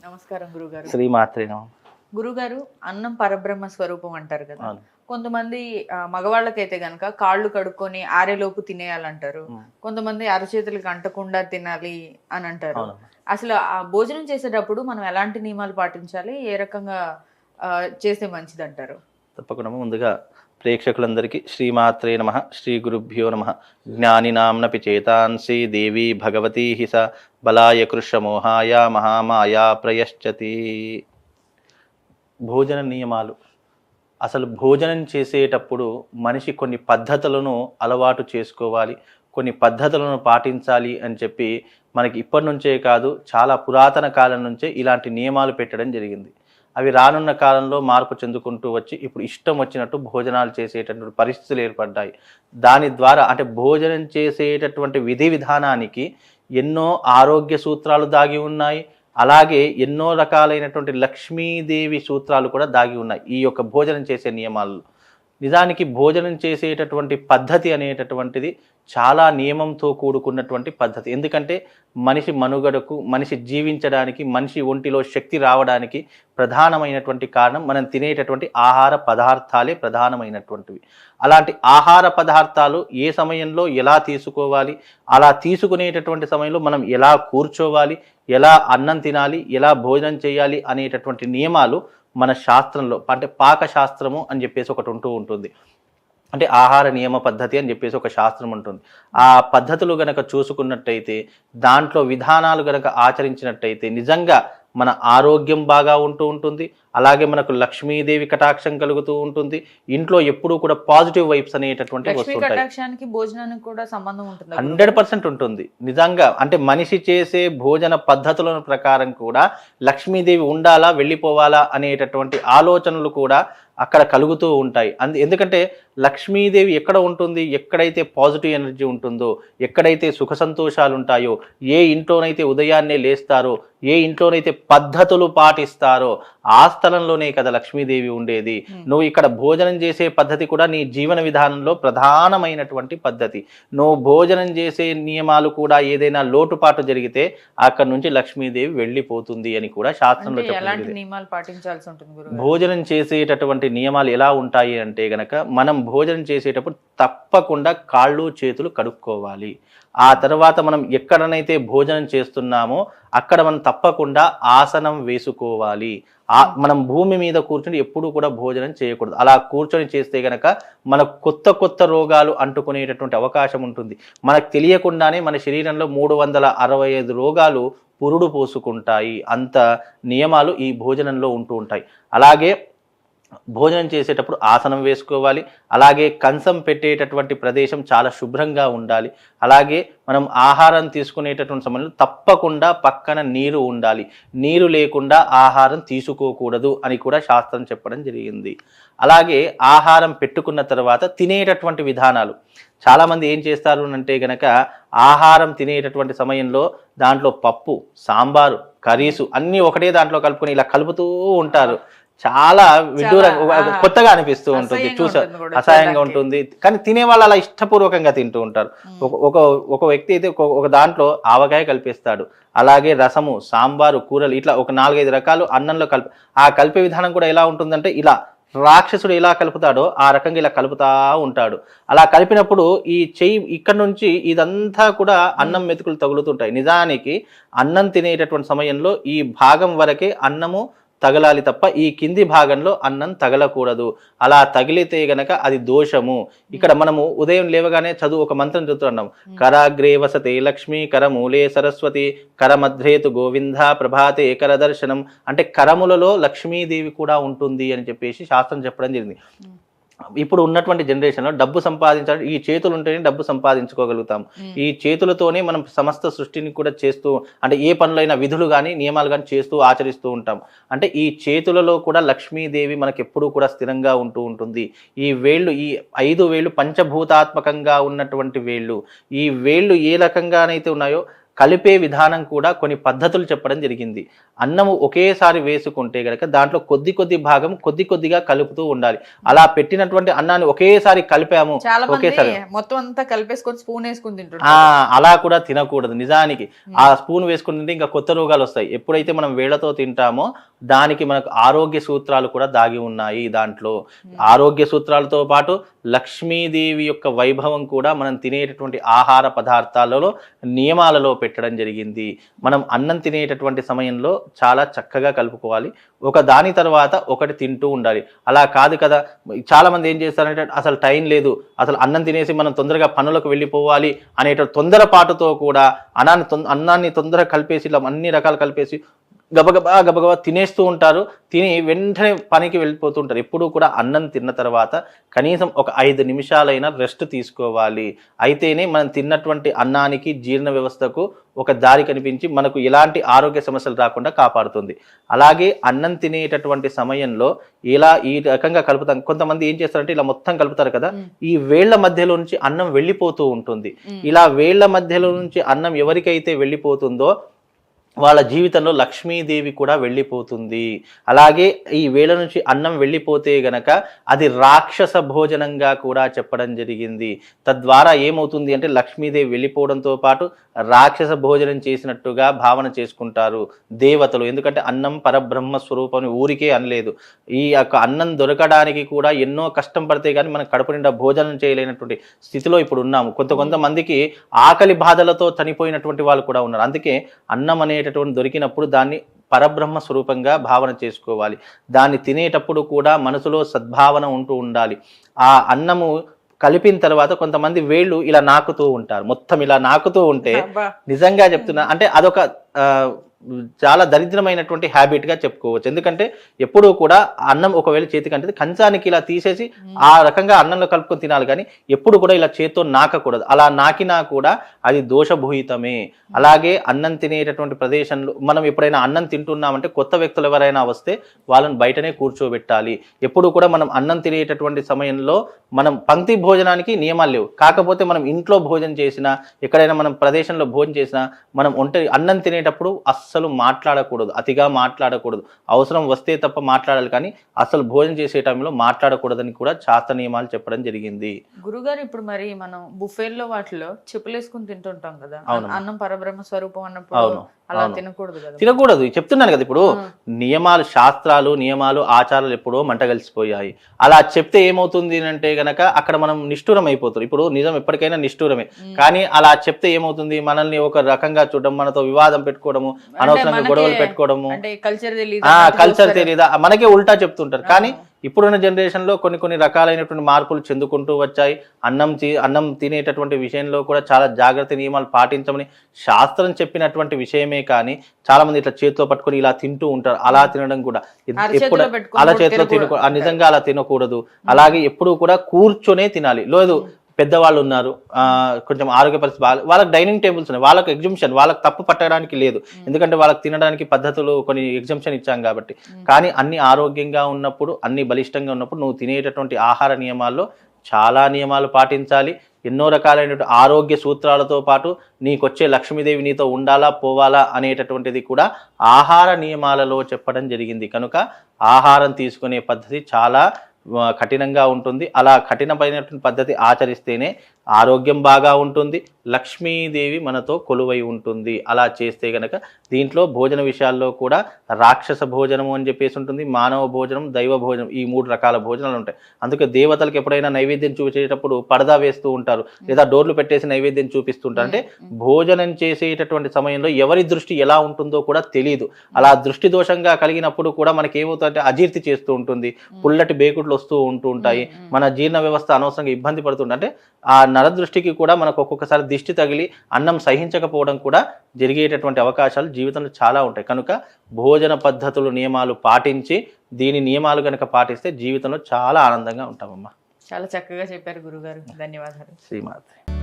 నమస్కారం గురుగారు. శ్రీమాత్రే నమ గురుగారు అన్నం పరబ్రహ్మ స్వరూపం అంటారు కదా. కొంతమంది మగవాళ్ళకైతే గనక కాళ్ళు కడుక్కొని ఆరేలోపు తినేయాలంటారు. కొంతమంది అరచేతులకు అంటకుండా తినాలి అని అంటారు. అసలు ఆ భోజనం చేసేటప్పుడు మనం ఎలాంటి నియమాలు పాటించాలి? ఏ రకంగా ఆ, చేస్తే మంచిది అంటారు తప్పకుండా. ముందుగా ప్రేక్షకులందరికీ శ్రీమాత్రే నమ శ్రీ గురుభ్యో నమ. జ్ఞానినాంనపి చేతాంసి దేవి భగవతీ హిస బలాయ కృషమోహాయ మహామాయా ప్రయశ్చతి. భోజన నియమాలు. అసలు భోజనం చేసేటప్పుడు మనిషి కొన్ని పద్ధతులను అలవాటు చేసుకోవాలి కొన్ని పద్ధతులను పాటించాలి అని చెప్పి మనకి ఇప్పటి నుంచే కాదు చాలా పురాతన కాలం నుంచే ఇలాంటి నియమాలు పెట్టడం జరిగింది. అవి రానున్న కాలంలో మార్పు చెందుకుంటూ వచ్చి ఇప్పుడు ఇష్టం వచ్చినట్టు భోజనాలు చేసేటటువంటి పరిస్థితులు ఏర్పడ్డాయి. దాని ద్వారా అంటే భోజనం చేసేటటువంటి విధి విధానానికి ఎన్నో ఆరోగ్య సూత్రాలు దాగి ఉన్నాయి. అలాగే ఎన్నో రకాలైనటువంటి లక్ష్మీదేవి సూత్రాలు కూడా దాగి ఉన్నాయి. ఈ యొక్క భోజనం చేసే నియమాల్లో. నిజానికి భోజనం చేసేటటువంటి పద్ధతి అనేటటువంటిది చాలా నియమంతో కూడుకున్నటువంటి పద్ధతి. ఎందుకంటే మనిషి మనుగడకు మనిషి జీవించడానికి మనిషి ఒంటిలో శక్తి రావడానికి ప్రధానమైనటువంటి కారణం మనం తినేటటువంటి ఆహార పదార్థాలే ప్రధానమైనటువంటివి. అలాంటి ఆహార పదార్థాలు ఏ సమయంలో ఎలా తీసుకోవాలి అలా తీసుకునేటటువంటి సమయంలో మనం ఎలా కూర్చోవాలి ఎలా అన్నం తినాలి ఎలా భోజనం చేయాలి అనేటటువంటి నియమాలు మన శాస్త్రంలో అంటే పాక శాస్త్రము అని చెప్పేసి ఒకటి ఉంటూ ఉంటుంది. అంటే ఆహార నియమ పద్ధతి అని చెప్పేసి ఒక శాస్త్రం ఉంటుంది. ఆ పద్ధతులు గనక చూసుకున్నట్టయితే దాంట్లో విధానాలు గనక ఆచరించినట్టయితే నిజంగా మన ఆరోగ్యం బాగా ఉంటూ ఉంటుంది. అలాగే మనకు లక్ష్మీదేవి కటాక్షం కలుగుతూ ఉంటుంది. ఇంట్లో ఎప్పుడూ కూడా పాజిటివ్ వైబ్స్ అనేటటువంటివి లక్ష్మీ వస్తుంటాయి. కటాక్షానికి భోజనానికి కూడా సంబంధం ఉంటుంది హండ్రెడ్ పర్సెంట్ ఉంటుంది. నిజంగా అంటే మనిషి చేసే భోజన పద్ధతుల ప్రకారం కూడా లక్ష్మీదేవి ఉండాలా వెళ్ళిపోవాలా అనేటటువంటి ఆలోచనలు కూడా అక్కడ కలుగుతూ ఉంటాయి. అందు ఎందుకంటే లక్ష్మీదేవి ఎక్కడ ఉంటుంది? ఎక్కడైతే పాజిటివ్ ఎనర్జీ ఉంటుందో ఎక్కడైతే సుఖ సంతోషాలు ఉంటాయో ఏ ఇంట్లోనైతే ఉదయాన్నే లేస్తారో ఏ ఇంట్లోనైతే పద్ధతులు పాటిస్తారో ఆ స్థలంలోనే కదా లక్ష్మీదేవి ఉండేది. Hmm. నువ్వు ఇక్కడ భోజనం చేసే పద్ధతి కూడా నీ జీవన విధానంలో ప్రధానమైనటువంటి పద్ధతి. నువ్వు భోజనం చేసే నియమాలు కూడా ఏదైనా లోటుపాటు జరిగితే అక్కడ నుంచి లక్ష్మీదేవి వెళ్ళిపోతుంది అని కూడా శాస్త్రంలో గురుగారు? భోజనం చేసేటటువంటి నియమాలు ఎలా ఉంటాయి అంటే గనక మనం భోజనం చేసేటప్పుడు తప్పకుండా కాళ్ళు చేతులు కడుక్కోవాలి. ఆ తర్వాత మనం ఎక్కడనైతే భోజనం చేస్తున్నామో అక్కడ మనం తప్పకుండా ఆసనం వేసుకోవాలి. ఆ మనం భూమి మీద కూర్చొని ఎప్పుడూ కూడా భోజనం చేయకూడదు. అలా కూర్చొని చేస్తే గనక మనకు కొత్త కొత్త రోగాలు అంటుకునేటటువంటి అవకాశం ఉంటుంది. మనకు తెలియకుండానే మన శరీరంలో మూడు వందల అరవై ఐదు రోగాలు పురుడు పోసుకుంటాయి. అంత నియమాలు ఈ భోజనంలో ఉంటూ ఉంటాయి. అలాగే భోజనం చేసేటప్పుడు ఆసనం వేసుకోవాలి. అలాగే కంచం పెట్టేటటువంటి ప్రదేశం చాలా శుభ్రంగా ఉండాలి. అలాగే మనం ఆహారం తీసుకునేటటువంటి సమయంలో తప్పకుండా పక్కన నీరు ఉండాలి. నీరు లేకుండా ఆహారం తీసుకోకూడదు అని కూడా శాస్త్రం చెప్పడం జరిగింది. అలాగే ఆహారం పెట్టుకున్న తర్వాత తినేటటువంటి విధానాలు. చాలామంది ఏం చేస్తారు అంటే గనక ఆహారం తినేటటువంటి సమయంలో దాంట్లో పప్పు సాంబారు కర్రీసు అన్నీ ఒకటే దాంట్లో కలుపుకొని ఇలా కలుపుతూ ఉంటారు. చాలా విడ్డూరంగా ఆ, కొత్తగా అనిపిస్తూ ఉంటుంది చూసా అసహాయంగా. ఉంటుంది. కానీ తినే వాళ్ళు అలా ఇష్టపూర్వకంగా తింటూ ఉంటారు. ఒక ఒక వ్యక్తి అయితే ఒక- ఒక దాంట్లో ఆవకాయ కలిపేస్తాడు. అలాగే రసము సాంబారు కూరలు ఇట్లా ఒక నాలుగైదు రకాలు అన్నంలో కలిపి ఆ కలిపే విధానం కూడా ఎలా ఉంటుందంటే ఇలా రాక్షసుడు ఎలా కలుపుతాడో ఆ రకంగా ఇలా కలుపుతా ఉంటాడు. అలా కలిపినప్పుడు ఈ చెయ్యి ఇక్కడ నుంచి ఇదంతా కూడా అన్నం మెతుకులు తగులుతుంటాయి. నిజానికి అన్నం తినేటటువంటి సమయంలో ఈ భాగం వరకే అన్నము తగలాలి తప్ప ఈ కింది భాగంలో అన్నం తగలకూడదు. అలా తగిలితే గనక అది దోషము. ఇక్కడ మనము ఉదయం లేవగానే చదువు ఒక మంత్రం చదువుతున్నాం. కరాగ్రే వసతే లక్ష్మీ కరమూలే సరస్వతి కరమధ్రేతు గోవింద ప్రభాతే కర దర్శనం అంటే కరములలో లక్ష్మీదేవి కూడా ఉంటుంది అని చెప్పేసి శాస్త్రం చెప్పడం జరిగింది. ఇప్పుడు ఉన్నటువంటి జనరేషన్లో డబ్బు సంపాదించాలి ఈ చేతులు ఉంటేనే డబ్బు సంపాదించుకోగలుగుతాం. ఈ చేతులతోనే మనం సమస్త సృష్టిని కూడా చేస్తూ అంటే ఏ పనులైనా విధులు కానీ నియమాలు కానీ చేస్తూ ఆచరిస్తూ ఉంటాం. అంటే ఈ చేతులలో కూడా లక్ష్మీదేవి మనకి ఎప్పుడూ కూడా స్థిరంగా ఉంటూ ఉంటుంది. ఈ వేళ్ళు ఈ ఐదు వేళ్ళు పంచభూతాత్మకంగా ఉన్నటువంటి వేళ్ళు ఈ వేళ్ళు ఏ రకంగానైతే ఉన్నాయో కలిపే విధానం కూడా కొన్ని పద్ధతులు చెప్పడం జరిగింది. అన్నము ఒకేసారి వేసుకుంటే గనక దాంట్లో కొద్ది కొద్ది భాగం కొద్ది కొద్దిగా కలుపుతూ ఉండాలి. అలా పెట్టినటువంటి అన్నాన్ని ఒకేసారి కలిపాము. ఒకేసారి. మొత్తం అంతా కలిపేసుకొని స్పూన్ వేసుకుని అలా కూడా తినకూడదు నిజానికి. ఆ స్పూన్ వేసుకుని తింటే ఇంకా కొత్త రోగాలు వస్తాయి. ఎప్పుడైతే మనం వేళ్ళతో తింటామో దానికి మనకు ఆరోగ్య సూత్రాలు కూడా దాగి ఉన్నాయి దాంట్లో. ఆరోగ్య సూత్రాలతో పాటు లక్ష్మీదేవి యొక్క వైభవం కూడా మనం తినేటటువంటి ఆహార పదార్థాలలో నియమాలలో పెట్టడం జరిగింది. మనం అన్నం తినేటటువంటి సమయంలో చాలా చక్కగా కలుపుకోవాలి. ఒక దాని తర్వాత ఒకటి తింటూ ఉండాలి. అలా కాదు కదా చాలామంది ఏం చేస్తారంటే అసలు టైం లేదు అసలు అన్నం తినేసి మనం తొందరగా పనులకు వెళ్ళిపోవాలి అనేట తొందరపాటుతో కూడా అన్నాన్ని తొం- అన్నాన్ని తొందరగా కలిపేసి ఇలా అన్ని రకాలు కలిపేసి గబగబా గబగబా తినేస్తూ ఉంటారు. తిని వెంటనే పనికి వెళ్ళిపోతూ ఉంటారు ఎప్పుడూ కూడా అన్నం తిన్న తర్వాత కనీసం ఒక ఐదు నిమిషాలైనా రెస్ట్ తీసుకోవాలి. అయితేనే మనం తిన్నటువంటి అన్నానికి జీర్ణ వ్యవస్థకు ఒక దారి కనిపించి మనకు ఎలాంటి ఆరోగ్య సమస్యలు రాకుండా కాపాడుతుంది. అలాగే అన్నం తినేటటువంటి సమయంలో ఇలా ఈ రకంగా కలుపుతాం. కొంతమంది ఏం చేస్తారంటే ఇలా మొత్తం కలుపుతారు కదా. ఈ వేళ్ళ మధ్యలో నుంచి అన్నం వెళ్ళిపోతూ ఉంటుంది. ఇలా వేళ్ళ మధ్యలో నుంచి అన్నం ఎవరికైతే వెళ్ళిపోతుందో వాళ్ళ జీవితంలో లక్ష్మీదేవి కూడా వెళ్ళిపోతుంది. అలాగే ఈ వేళ నుంచి అన్నం వెళ్ళిపోతే గనక అది రాక్షస భోజనంగా కూడా చెప్పడం జరిగింది. తద్వారా ఏమవుతుంది అంటే లక్ష్మీదేవి వెళ్ళిపోవడంతో పాటు రాక్షస భోజనం చేసినట్టుగా భావన చేసుకుంటారు దేవతలు. ఎందుకంటే అన్నం పరబ్రహ్మ స్వరూపం ఊరికే అనలేదు. ఈ యొక్క అన్నం దొరకడానికి కూడా ఎన్నో కష్టం పడితే కానీ మనం కడుపు నిండా భోజనం చేయలేనటువంటి స్థితిలో ఇప్పుడు ఉన్నాము. కొంత కొంతమందికి ఆకలి బాధలతో చనిపోయినటువంటి వాళ్ళు కూడా ఉన్నారు. అందుకే అన్నం అనేటటువంటి దొరికినప్పుడు దాన్ని పరబ్రహ్మ స్వరూపంగా భావన చేసుకోవాలి. దాన్ని తినేటప్పుడు కూడా మనసులో సద్భావన ఉంటూ ఉండాలి. ఆ అన్నము కలిపిన తర్వాత కొంతమంది వేళ్ళు ఇలా నాకుతూ ఉంటారు. మొత్తం ఇలా నాకుతూ ఉంటే. నిజంగా చెప్తున్నా అంటే అదొక చాలా దరిద్రమైనటువంటి హ్యాబిట్గా చెప్పుకోవచ్చు. ఎందుకంటే ఎప్పుడూ కూడా అన్నం ఒకవేళ చేతికి అంటే కంచానికి ఇలా తీసేసి ఆ రకంగా అన్నంలో కలుపుకొని తినాలి. కానీ ఎప్పుడు కూడా ఇలా చేత్తో నాకకూడదు. అలా నాకినా కూడా అది దోషభూయితమే. అలాగే అన్నం తినేటటువంటి ప్రదేశంలో మనం ఎప్పుడైనా అన్నం తింటున్నామంటే కొత్త వ్యక్తులు ఎవరైనా వస్తే వాళ్ళని బయటనే కూర్చోబెట్టాలి. ఎప్పుడు కూడా మనం అన్నం తినేటటువంటి సమయంలో మనం పంక్తి భోజనానికి నియమాలు లేవు. కాకపోతే మనం ఇంట్లో భోజనం చేసినా ఎక్కడైనా మనం ప్రదేశంలో భోజనం చేసినా మనం ఒంటరి అన్నం తినేటప్పుడు అస్సలు మాట్లాడకూడదు అతిగా మాట్లాడకూడదు. అవసరం వస్తే తప్ప మాట్లాడాలి కానీ అసలు భోజనం చేసే టైంలో మాట్లాడకూడదని కూడా శాస్త్ర నియమాలు చెప్పడం జరిగింది. గురుగారు ఇప్పుడు మరి మనం బుఫేల్లో వాటిలో చెప్పులేసుకుని తింటుంటాం కదా. అన్నం పరబ్రహ్మ స్వరూపం అన్నప్పుడు అవును, అలా. తినకూడదు చెప్తున్నాను కదా ఇప్పుడు. నియమాలు శాస్త్రాలు నియమాలు ఆచారాలు ఎప్పుడో మంట కలిసిపోయాయి. అలా చెప్తే ఏమవుతుంది అంటే గనక అక్కడ మనం నిష్ఠూరం అయిపోతారు ఇప్పుడు నిజం ఎప్పటికైనా నిష్ఠూరమే. కానీ అలా చెప్తే ఏమవుతుంది? మనల్ని ఒక రకంగా చూడడం మనతో వివాదం పెట్టుకోవడము అనవసరంగా గొడవలు పెట్టుకోవడము. కల్చర్ తెలియదు మనకే ఉల్టా చెప్తుంటారు. కానీ. ఇప్పుడున్న జనరేషన్లో కొన్ని కొన్ని రకాలైనటువంటి మార్పులు చెందుకుంటూ వచ్చాయి. అన్నం తి- అన్నం తినేటటువంటి విషయంలో కూడా చాలా జాగ్రత్త నియమాలు పాటించమని శాస్త్రం చెప్పినటువంటి విషయమే కానీ చాలా మంది ఇట్లా చేతితో పట్టుకొని ఇలా తింటూ ఉంటారు. అలా తినడం కూడా. ఎప్పుడు అలా చేతిలో. తినకూడదు నిజంగా అలా తినకూడదు. అలాగే ఎప్పుడు కూడా కూర్చొనే తినాలి. లేదు పెద్దవాళ్ళు ఉన్నారు. కొంచెం ఆరోగ్య పరిస్థితి బాగా వాళ్ళకి డైనింగ్ టేబుల్స్ ఉన్నాయి. వాళ్ళకి ఎగ్జిబిషన్ వాళ్ళకి తప్పు పట్టడానికి లేదు. ఎందుకంటే వాళ్ళకి తినడానికి పద్ధతులు కొన్ని ఎగ్జంప్షన్ ఇచ్చాం కాబట్టి. కానీ అన్ని ఆరోగ్యంగా ఉన్నప్పుడు అన్ని బలిష్టంగా ఉన్నప్పుడు నువ్వు తినేటటువంటి ఆహార నియమాల్లో చాలా నియమాలు పాటించాలి. ఎన్నో రకాలైనటువంటి ఆరోగ్య సూత్రాలతో పాటు నీకొచ్చే లక్ష్మీదేవి నీతో ఉండాలా పోవాలా అనేటటువంటిది కూడా ఆహార నియమాలలో చెప్పడం జరిగింది. కనుక ఆహారం తీసుకునే పద్ధతి చాలా కఠినంగా ఉంటుంది. అలా కఠినమైనటువంటి పద్ధతి ఆచరిస్తేనే ఆరోగ్యం బాగా ఉంటుంది లక్ష్మీదేవి మనతో కొలువై ఉంటుంది. అలా చేస్తే గనక దీంట్లో భోజన విషయాల్లో కూడా రాక్షస భోజనము అని చెప్పేసి ఉంటుంది మానవ భోజనం దైవ భోజనం ఈ మూడు రకాల భోజనాలు ఉంటాయి. అందుకే దేవతలకు ఎప్పుడైనా నైవేద్యం చూపించేటప్పుడు పరదా వేస్తూ ఉంటారు లేదా డోర్లు పెట్టేసి నైవేద్యం చూపిస్తుంటారు. అంటే భోజనం చేసేటటువంటి సమయంలో ఎవరి దృష్టి ఎలా ఉంటుందో కూడా తెలియదు అలా దృష్టి దోషంగా కలిగినప్పుడు కూడా మనకి ఏమవుతుందంటే అజీర్తి చేస్తూ ఉంటుంది పుల్లటి బేకుట్లు వస్తూ ఉంటూ ఉంటాయి. మన జీర్ణ వ్యవస్థ అనవసరంగా ఇబ్బంది పడుతుంది అంటే ఆ నరదృష్టికి కూడా మనకు ఒక్కొక్కసారి దిష్టి తగిలి అన్నం సహించకపోవడం కూడా జరిగేటటువంటి అవకాశాలు జీవితంలో చాలా ఉంటాయి. కనుక భోజన పద్ధతులు నియమాలు పాటించి దీని నియమాలు కనుక పాటిస్తే జీవితంలో చాలా ఆనందంగా ఉంటామమ్మా. చాలా చక్కగా చెప్పారు గురుగారు. ధన్యవాదాలు. శ్రీమాత